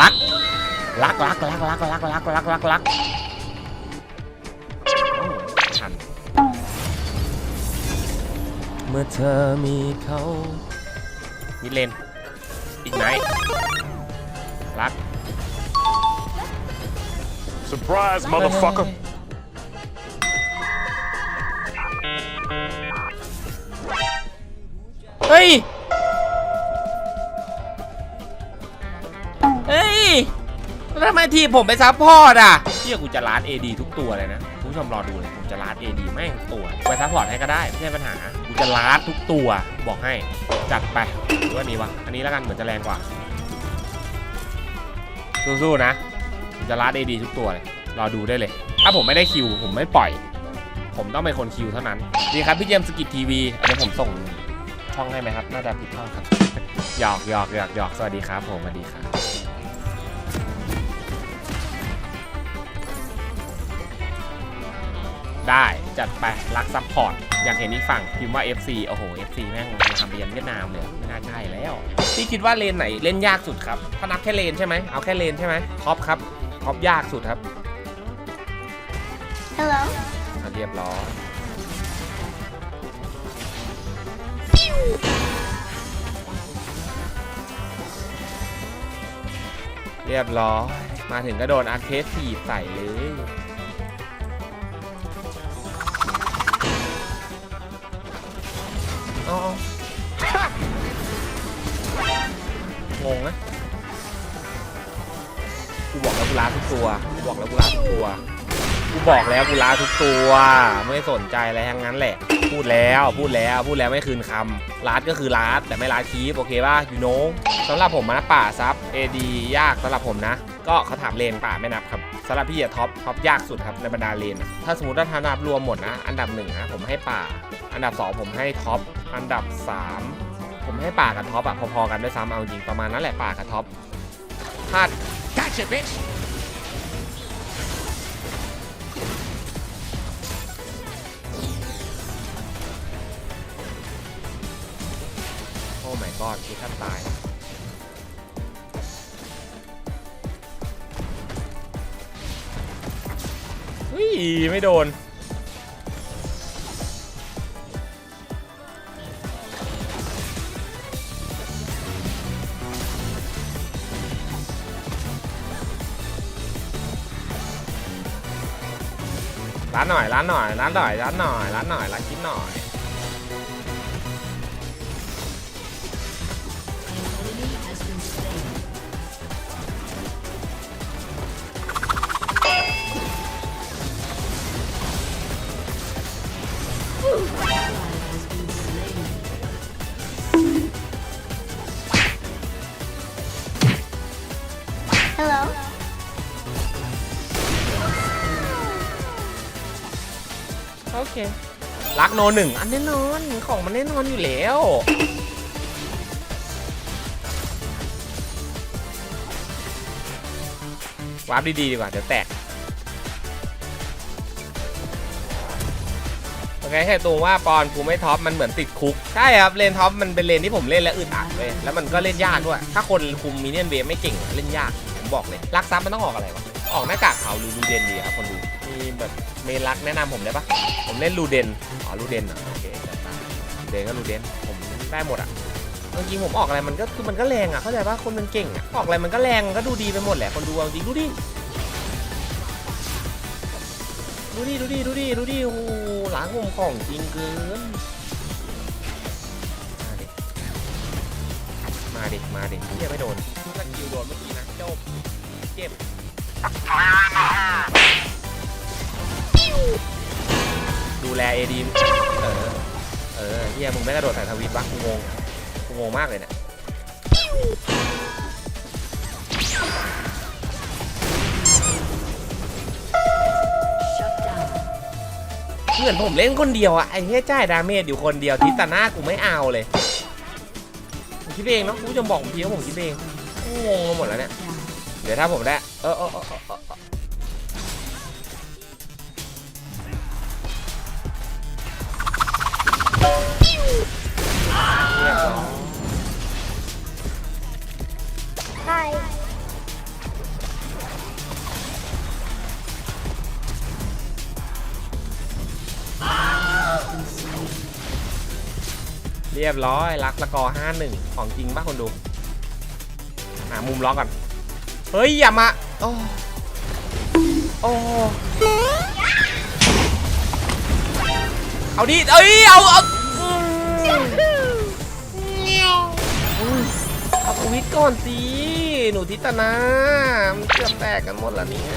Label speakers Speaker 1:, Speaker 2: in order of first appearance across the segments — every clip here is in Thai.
Speaker 1: รัก รักรักรักรักรักรักรักรักรักทันเมื่อเธอมีเขามิดเลน อีกไหน รัก
Speaker 2: Surprise, motherfucker.
Speaker 1: เฮ้ย แล้วทำไมทีมผมไปซัพพอร์ตอะเที่ยกูจะล้าน AD ทุกตัวเลยนะคุณผู้ชมรอดูเลยผมจะล้าน AD แม่งทุกตัวไปซัพพอร์ตให้ก็ได้ไม่ใช่ปัญหากูจะล้านทุกตัวบอกให้จัดไปหรือว่านี้วะอันนี้แล้วกันเหมือนจะแรงกว่าสู้ๆนะผมจะล้าน AD ทุกตัวเลยรอดูได้เลย ถ้าผมไม่ได้คิว ผมไม่ปล่อย ผมต้องเป็นคนคิวเท่านั้นดีครับพี่เจมส์สกิททีวีเดี๋ยวผมส่งช่องให้ไหมครับ น่าจะผิดช่องครับหยอกหยอกหยอกหยอกสวัสดีครับ ผมสวัสดีครับ ได้จัดไปรักซัพพอร์ตอยากเห็นอีกฝั่งพิมพ์ว่า FC โอ้โห FC แม่งทำไปยันเวียดนามเลยไม่น่าใช่แล้วพี่คิดว่าเลนไหนเล่นยากสุดครับ ถ้านับแค่เลนใช่ไหมเอาแค่เลนใช่ไหมท็อปครับท็อปยากสุดครับ
Speaker 3: Hello.
Speaker 1: อะเรียบร้อยเรียบร้อยมาถึงก็โดนอาร์เคสถีบใส่เลย อ๋องงนะกูบอกแล้วกูล้าทุกตัวกูบอกแล้วกูล้าทุกตัวกูบอกแล้วกูล้าทุกตัว ไม่สนใจอะไรทั้งนั้นแหละ พูดแล้วพูดแล้วพูดแล้วไม่คืนคำลาดก็คือลาดแต่ไม่ลาดคีฟโอเคป่ะยูโนสำหรับผมนะป่าซับ AD ยากสำหรับผมนะ ก็เขาถามเลนป่าไม่นับครับำหรับพี่อะท็อปท็อปยากสุดครับในบรรดาเลน ถ้าสมมติว่าถ้านับรวมหมดนะ อันดับหนึ่งนะผมให้ป่า อันดับ2ผมให้ท็อป อันดับ3ผมให้ป่ากับท็อปอะพอๆกันด้วยซ้ำเอาจริงประมาณนั้นแหละป่ากับท็อปถ้าด
Speaker 2: Gotcha, bitch.
Speaker 1: โอ้ my god คิดแทบตาย ตีไม่โดน ร้านหน่อยร้านหน่อยร้านหน่อยร้านหน่อยร้านหน่อยร้านคิดหน่อย เค รักโนหนึ่งอันแน่นอนของมันแน่นอนอยู่แล้ว วาร์ปดีๆดีกว่า เดี๋ยวแตกโอเคแค่ตรงว่าปอนกูไม่ท็อปมันเหมือนติดคุก ใช่ครับเลนท็อปมันเป็นเลนที่ผมเล่นแล้วอึดอัดเลยแล้วมันก็เล่นยากด้วย ถ้าคนคุมมินเนี่ยนเวฟไม่เก่งอะเล่นยากผมบอกเลยรักซับมันต้องออกอะไรวะ ออกหน้ากากขาวหรือลูเดนดีครับคนดู มีแบบเมนรักแนะนำผมได้ปะผมเล่นลูเดน อ๋อลูเดนเหรอโอเคจัดไปลูเดนก็ลูเดน ผมได้หมดอะจริงผมออกอะไรมันก็คือมันก็แรงอะเข้าใจปะคนมันเก่งอะออกอะไรมันก็แรงก็ดูดีไปหมดแหละคนดูเอาจริงดูดิดูดิดูดิดูดิดูดิโอ้หล้างมุมของจริงเกินมาดิมาดิมาดิเฮียไม่โดนสกิลโดนเมื่อกี้นะจบเจ็บ ดูแลเอดีเออ เออเฮียมึงไม่กระโดดใส่ทวิตวะกูงง กูงงมากเลยเนี่ยเหมือนผมเล่นคนเดียวอะไอ้เฮียจ่ายดาเมจอยู่คนเดียวทิตาหน้ากูไม่เอาเลยผมคิดเองเนาะคุณผู้ชมบอกผมทีว่าผมคิดเองงงหมดแล้วเนี่ย เดี๋ยวถ้าผมได้ เออเออเรียบร้อยลักละกอห้าหนึ่งของจริงป่ะคนดู หามุมล็อกก่อน เฮ้ย อย่ามา โอ้โอ้เอาดิเอ้ยเอาเอาอืมอุ้ยเอาทวิตก่อนสิ หนูทิตนา มันเกือบแตกกันหมดแล้วเนี่ย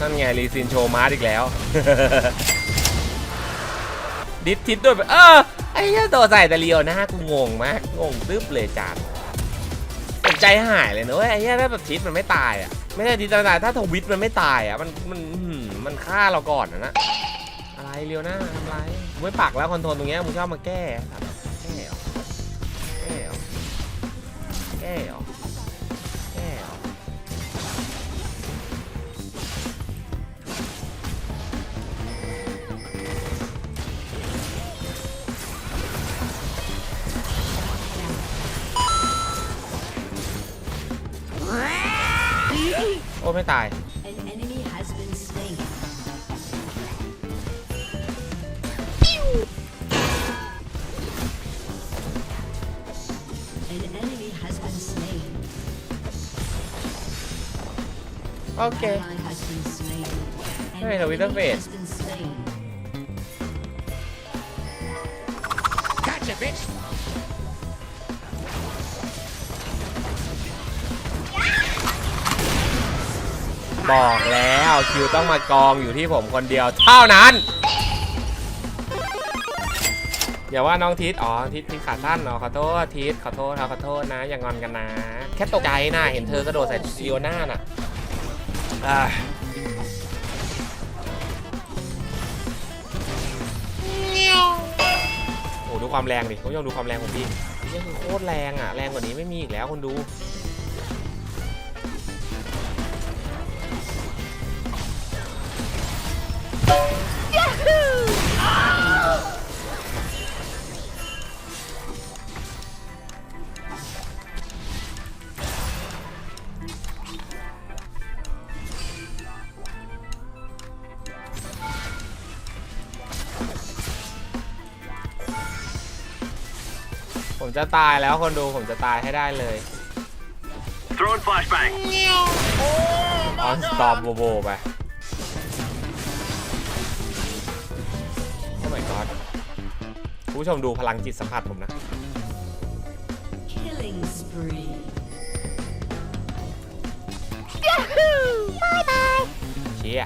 Speaker 1: นั่นไงรีซินโชว์มาร์อีกแล้ว ดิสทิศด้วยเออ ไอ้เหี้ยตัวใส่แต่เลียวหน้ากูงงมาก งงตึ๊บเลยจานผมใจหายเลยนะเว้ยไอ้เหี้ยถ้าแบบทิศมันไม่ตายอะ ไม่ใช่ทิศมันตายถ้าทวิตมันไม่ตายอะ มันมันมันฆ่าเราก่อนนะนะอะไรเลียวหน้าทำไรมึงไม่ปักแล้วคอนโทรลตรงเนี้ยมึงชอบมาแก้แก้เหรอแก้เหรอแก้เหรอ ไม่ตาย
Speaker 3: An enemy has been slain. An enemy has been slain.
Speaker 1: โอเค
Speaker 3: Ally has been slain. An
Speaker 1: Hey, the Wither
Speaker 3: enemy
Speaker 1: Face.
Speaker 3: has been slain.
Speaker 2: Gotcha, bitch.
Speaker 1: บอกแล้วคิวต้องมากองอยู่ที่ผมคนเดียวเท่านั้น อย่าว่าน้องทิศอ๋อทิศทิศขาสั้นเนาะขอโทษทิศขอโทษครับขอโทษนะ อย่างอนกันนะ แค่ตกใจนะเห็นเธอกระโดดใส่ซีโอน่าน่ะอ่าโอ้ดูความแรงดิคุณผู้ชมดูความแรงของพี่นี่คือโคตรแรงอะ แรงกว่านี้ไม่มีอีกแล้วคนดู ผมจะตายแล้วคนดูผมจะตายให้ได้เลย
Speaker 2: Throwing flashbang.
Speaker 1: ออนสตอมโบโบไปโอ้ my god คุณผู้ชมดูพลังจิตสัมผัสผมนะ
Speaker 3: Killing spree.
Speaker 1: เชี่ย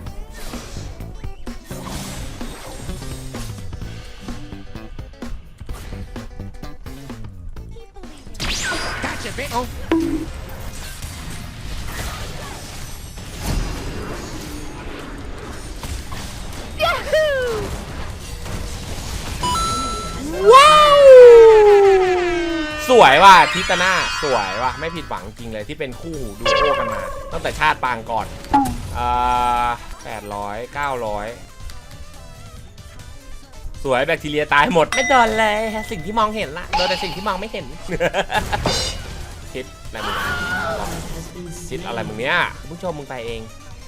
Speaker 2: Gotcha, bitch.
Speaker 1: ว้าว สวยว่ะทิตนาสวยว่ะไม่ผิดหวังจริงเลยที่เป็นคู่ดูโอกันมา ตั้งแต่ชาติปางก่อนอ่าแปดร้อยเก้าร้อยสวยแบคทีเรียตายหมด ไม่โดนเลย สิ่งที่มองเห็นละโดนแต่สิ่งที่มองไม่เห็นคิด อะไรมึง
Speaker 3: Ally has been
Speaker 1: คิด
Speaker 3: slain.
Speaker 1: อะไรมึงเนี้ยผู้ชมมึงไปเอง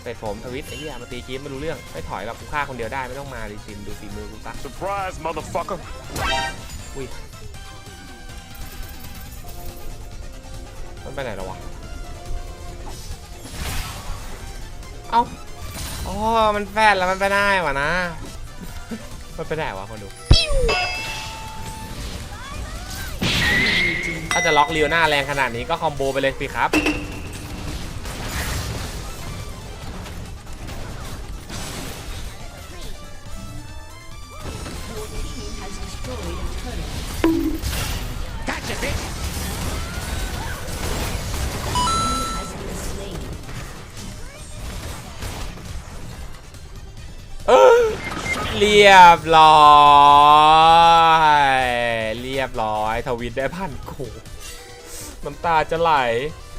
Speaker 1: เป็ดผมทวิตไอ้เหี้ยมาตีกีมไม่รู้เรื่องไม่ถอยหรอกกูฆ่าคนเดียวได้ไม่ต้องมาดิซิมดูฝีมือกูซะ
Speaker 2: Surprise, motherfucker.
Speaker 1: อุ้ยมันไปไหนแล้ววะ เอ้าอ๋อมันแฟดแล้วมันไปได้วะนะ มันไปไหนวะคนดู ถ้าจะล็อกเลียวหน้าแรงขนาดนี้ก็คอมโบไปเลยสิครับ เรียบร้อย ทวิตได้พันกูน้ำตาจะไหล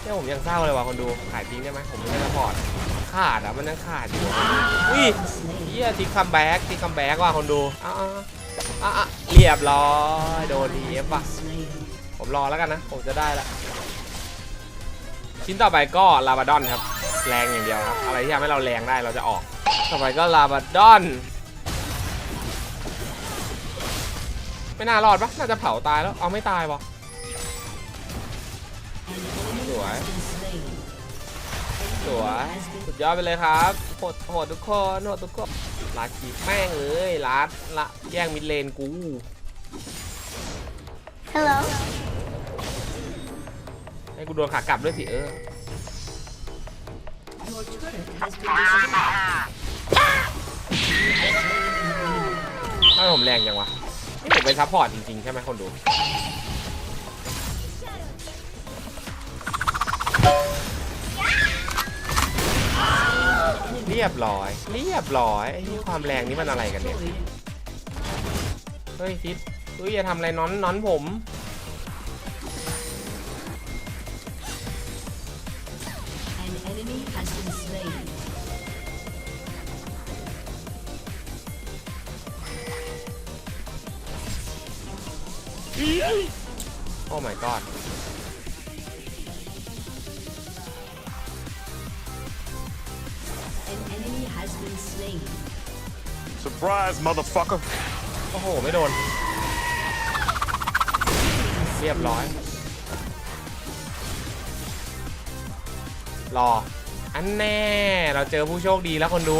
Speaker 1: เนี่ยผมยังเศร้าเลยว่ะคนดูขายทิ้งได้ไหมผมไม่ได้สปอร์ตขาดอะมันยังขาดอยู่อุ้ยเฮียทิกคัมแบ็กทิกคัมแบ็กว่ะคนดูอะอะอะอะเรียบร้อยโดนดีเอฟว่ะผมรอแล้วกันนะ ผมจะได้ละชิ้นต่อไปก็ลาบาดอนครับ แรงอย่างเดียวครับ อะไรที่ทำให้เราแรงได้เราจะออก ต่อไปก็ลาบาดอน ไม่น่ารอดปะน่าจะเผาตายแล้ว เอาไม่ตายวะ
Speaker 3: An enemy
Speaker 1: Ủa?
Speaker 3: has been slain.
Speaker 1: สวย สุดยอดไปเลยครับ โหด โหดทุกคนโหดทุกคนลาคีแม่งเลยลาดละแย่งมิดเลนกู
Speaker 4: Hello.
Speaker 1: ให้กูโดนขากลับด้วยสิเออ
Speaker 3: Your turret has been destroyed.
Speaker 1: ถ้าผมแรงยังวะ นี่ผมเป็นซัพพอร์ตจริงๆ ใช่ไหมคนดู เรียบร้อย เรียบร้อยไอ้ที่ความแรงนี้มันอะไรกันเนี่ย เฮ้ยทิศเฮ้ยอย่าทำอะไรน้อนน้อนผม โอ้ my god
Speaker 3: An enemy has been slain.
Speaker 2: Surprise, motherfucker.
Speaker 1: โอ้โห ไม่โดน เรียบร้อย รอ อันแน่ เราเจอผู้โชคดีแล้วคนดู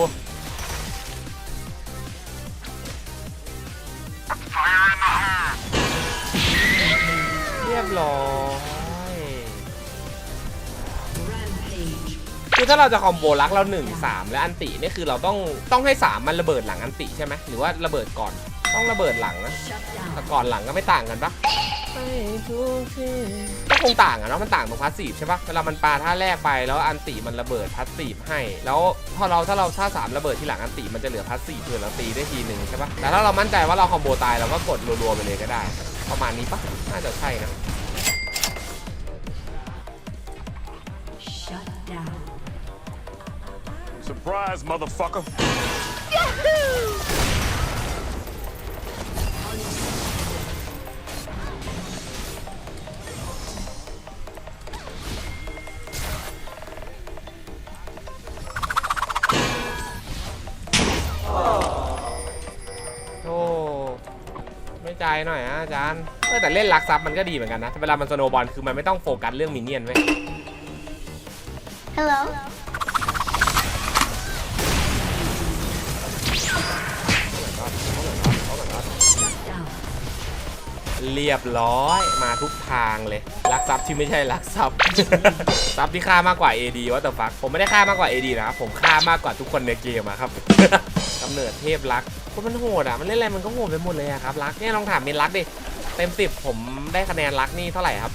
Speaker 1: คือถ้าเราจะคอมโบรักเรา1 3และอันตินี่คือเราต้องต้องให้3มันระเบิดหลังอันติใช่ไหมหรือว่าระเบิดก่อนต้องระเบิดหลังนะแต่ก่อนหลังก็ไม่ต่างกันปะก็คงต่างอะเนาะมันต่างตรงพาสซีฟใช่ปะเวลามันปาท่าแรกไปแล้วอันติมันระเบิดพาสซีฟให้ แล้วพอเราถ้าเราท่าสามระเบิดที่หลังอันติมันจะเหลือพาสซีฟเพื่อเราตีได้ทีหนึ่งใช่ปะแต่ถ้าเรามั่นใจว่าเราคอมโบตายเราก็กดรัวๆไปเลยก็ได้ ประมาณนี้ปะน่าจะใช่นะ
Speaker 2: Surprise, motherfucker.
Speaker 3: Unstoppable.
Speaker 1: โอ้ไม่ใจหน่อยนะอาจารย์เออแต่เล่นลักซับมันก็ดีเหมือนกันนะ เวลามันสโนว์บอลคือมันไม่ต้องโฟกัสเรื่องมินเนี่ยนไว้ย
Speaker 4: Hello.
Speaker 1: เรียบร้อยมาทุกทางเลยลักซับที่ไม่ใช่ลักซับซับที่ฆ่ามากกว่า AD ว่าแต่ฟักผมไม่ได้ฆ่ามากกว่า AD นะครับผมฆ่ามากกว่าทุกคนในเกมอะครับกำเนิดเทพรักคนมันโหดอะมันเล่นอะไรมันก็โหดไปหมดเลยอะครับรักเนี่ยลองถามเมนรักดิเต็มสิบผมได้คะแนนรักนี่เท่าไหร่ครับ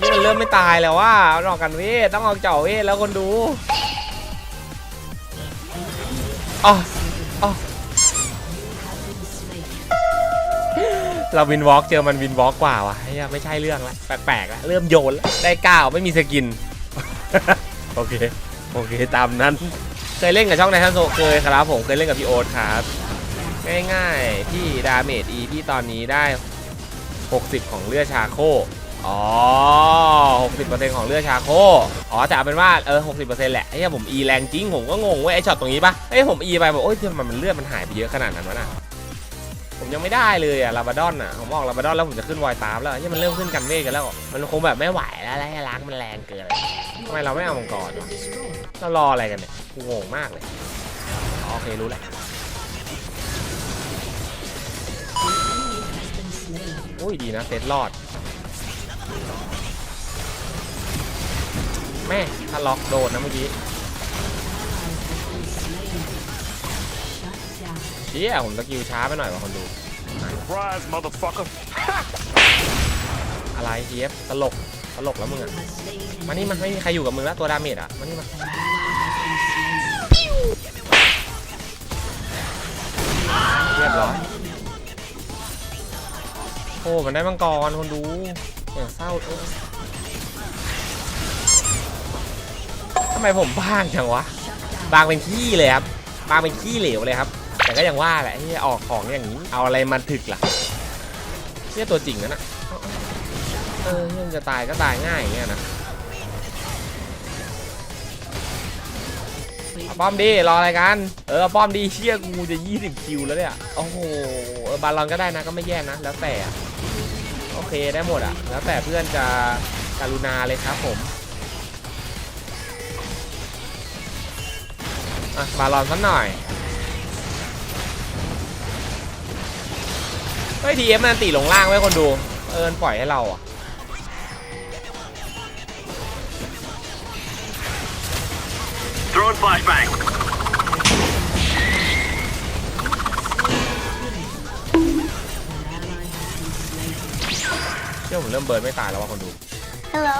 Speaker 1: นี่มันเริ่มไม่ตายแล้วว่าเอออกกันเวทต้องออกเจ่อเวทแล้วคนดูอ๋อ เราวินวอล์กเจอมันวินวอล์กกว่าวะไม่ใช่เรื่องละแปลกๆล้วเริ่มโยนล้วได้ก้าวไม่มีสกิน โอเค โอเค ตามนั้น เคยเล่นกับช่องไนทันโซเคยครับผมเคยเล่นกับพี่โอ๊ตครับ ง่ายๆ ที่ดาเมจอีที่ตอนนี้ได้ 60 ของเลือดชาโค อ๋อ60%ของเลือดชาโค อ๋อ แต่เอาเป็นว่า เออ60%แหละไอ้เหี้ยผม E แรงจริง ผมก็งงเว้ยไอ้ช็อตตรงนี้ปะเอ้ยผม E ไปแบบโอ๊ยทำไมมันเลือดมันหายไปเยอะขนาดนั้นวะน่ะ ผมยังไม่ได้เลยอะลาบาดอนอะผมออกลาบาดอนแล้วผมจะขึ้นวอยตามแล้วที่มันเริ่มขึ้นกันเวทกันแล้ว มันคงแบบไม่ไหวแล้วแล้ล้างมันแรงเกินทำไมเราไม่เอามังกรเรารออะไรกันเนี่ยกูงงมากเลยอ๋อโอเครู้แหล้ว
Speaker 3: An enemy has been slain.
Speaker 1: อุ้ยดีนะเซตรอด แม่ถ้าล็อกโดนนะเมื่อกี้
Speaker 3: Ally has been slain. Shut down.
Speaker 1: เชี่ยผมสกิลช้าไปหน่อยว่ะคนดู
Speaker 2: Surprise, motherfucker.
Speaker 1: อะไรเทียบตลกตลกแล้วมึงอะ
Speaker 3: Has slain an
Speaker 1: มานี่มันไม่มีใครอยู่กับมึงแล้วตัวดาเมจอะมานี่มา
Speaker 3: An ally has been slain.
Speaker 1: เรียบร้อยโอ้มันได้มังกรคนดูอย่างเศร้าเออำไมผมบ้างจังวะบางเป็นขี้เลยครับบางเป็นขี้เหลวเลยครับ แต่ก็ยังว่าแหละที่ออกของอย่างนี้เอาอะไรมาถึกล่ะเนี่ยตัวจริงนั่นน่ะเออยังจะตายก็ตายง่ายอย่างเงี้ยนะป้อมดีรออะไรกัน เออป้อมดีเชี่ยกูจะ 20 คิวแล้วเนี่ยโอ้โหเออบาลอนก็ได้นะก็ไม่แย่นะแล้วแต่อะโอเคได้หมดอะ แล้วแต่เพื่อนจะการุณาเลยครับผม อะบาลอนสักหน่อยเฮ้ยทีเอฟมันตีลงล่างไว้คนดู เออมันปล่อยให้เราอะ
Speaker 4: Throwing flashbang.
Speaker 3: An ally has been slain.
Speaker 1: เชื่อผมเริ่มเบิร์นไม่ตายแล้วว่ะคนดู
Speaker 5: Hello.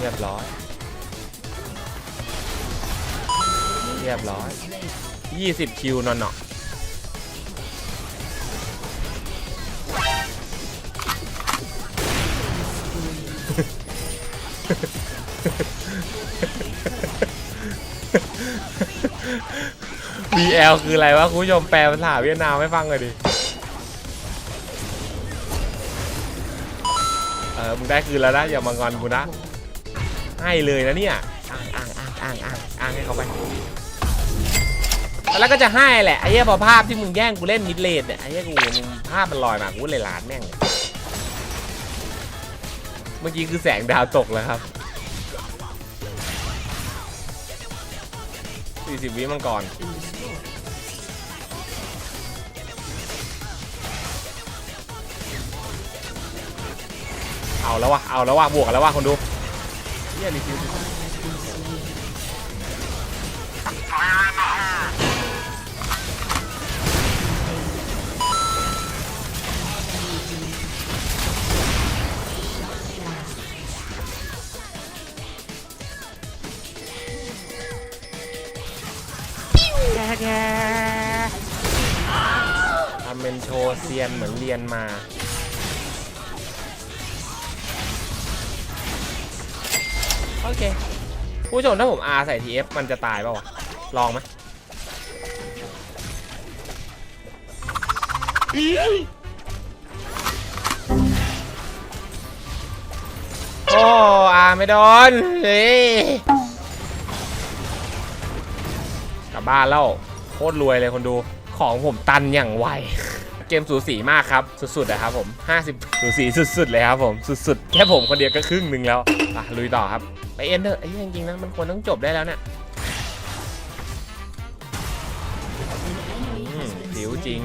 Speaker 1: เรียบร้อย เรียบร้อย 20 คิวนอนเนาะบีแอลคืออะไรวะ คุณผู้ชมแปลภาษาเวียดนามให้ฟังหน่อยดิ มึงได้คืนแล้วนะอย่ามางอนกูนะให้เลยนะเนี่ยอ้างอ้างอ้างอ้างอ้างอ้างให้เขาไปแล้วก็จะให้แหละไอ้เหี้ยพอภาพที่มึงแย่งกูเล่นมิดเลนเนี่ยไอ้เหี้ยกูมึงภาพมันลอยมากูเลยล้านแม่งเลยเมื่อกี้คือแสงดาวตกแล้วครับ40วิมังกร เอาแล้ววะเอาแล้ววะบวกกันแล้ววะคนดูเฮียรีวิว
Speaker 3: Ally has been slain.
Speaker 1: ทำเป็นโชว์เซียนเหมือนเรียนมา โอเค ผู้ชมถ้าผม R ใส่ TF มันจะตายเปล่าวะ ลองไหมโอ้ R ไม่โดนเฮ้ยกลับบ้านแล้ว โคตรรวยเลยคนดู ของผมตันอย่างไว เกมสูสีมากครับ สุดๆนะครับผม 50 สูสีสุดๆเลยครับผม สุดๆ แค่ผมคนเดียวก็ครึ่งหนึ่งแล้ว อะ ลุยต่อครับ ไปเอ็นเถอะไอ้เหี้ยจริงๆนะมันควรต้องจบได้แล้วเนี่ย
Speaker 3: An enemy
Speaker 1: อืม
Speaker 3: has been
Speaker 1: ผิว
Speaker 3: slain.
Speaker 1: จริง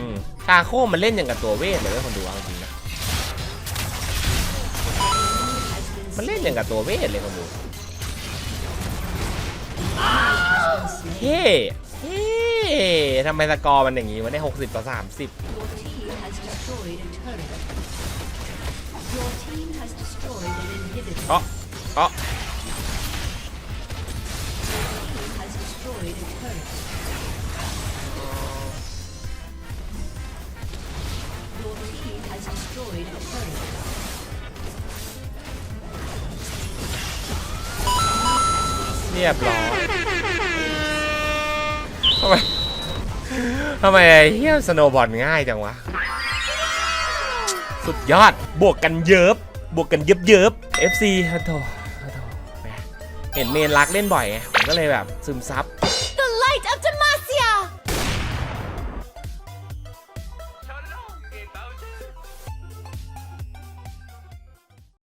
Speaker 1: คาโคมันเล่นอย่างกับตัวเวทเลยเว้ยคนดูเอาจริงนะ
Speaker 3: Has been
Speaker 1: มันเล่นอย่างกับตัวเวทเลยคนดู
Speaker 3: slain.
Speaker 1: เฮ้เฮ้ทำไมสกอร์มันอย่างงี้วะเนี่ย60 ต่อ 30
Speaker 3: Your team has destroyed a turret. Your team
Speaker 1: เรียบร้อยทำไมทำไมไอ้เฮียสโนว์บอลง่ายจังวะ สุดยอดบวกกันเยิบบวกกันเยิบเยิบ FC ฮะโถฮะโถเห็นเมนรักเล่นบ่อยไงผมก็เลยแบบซึมซับ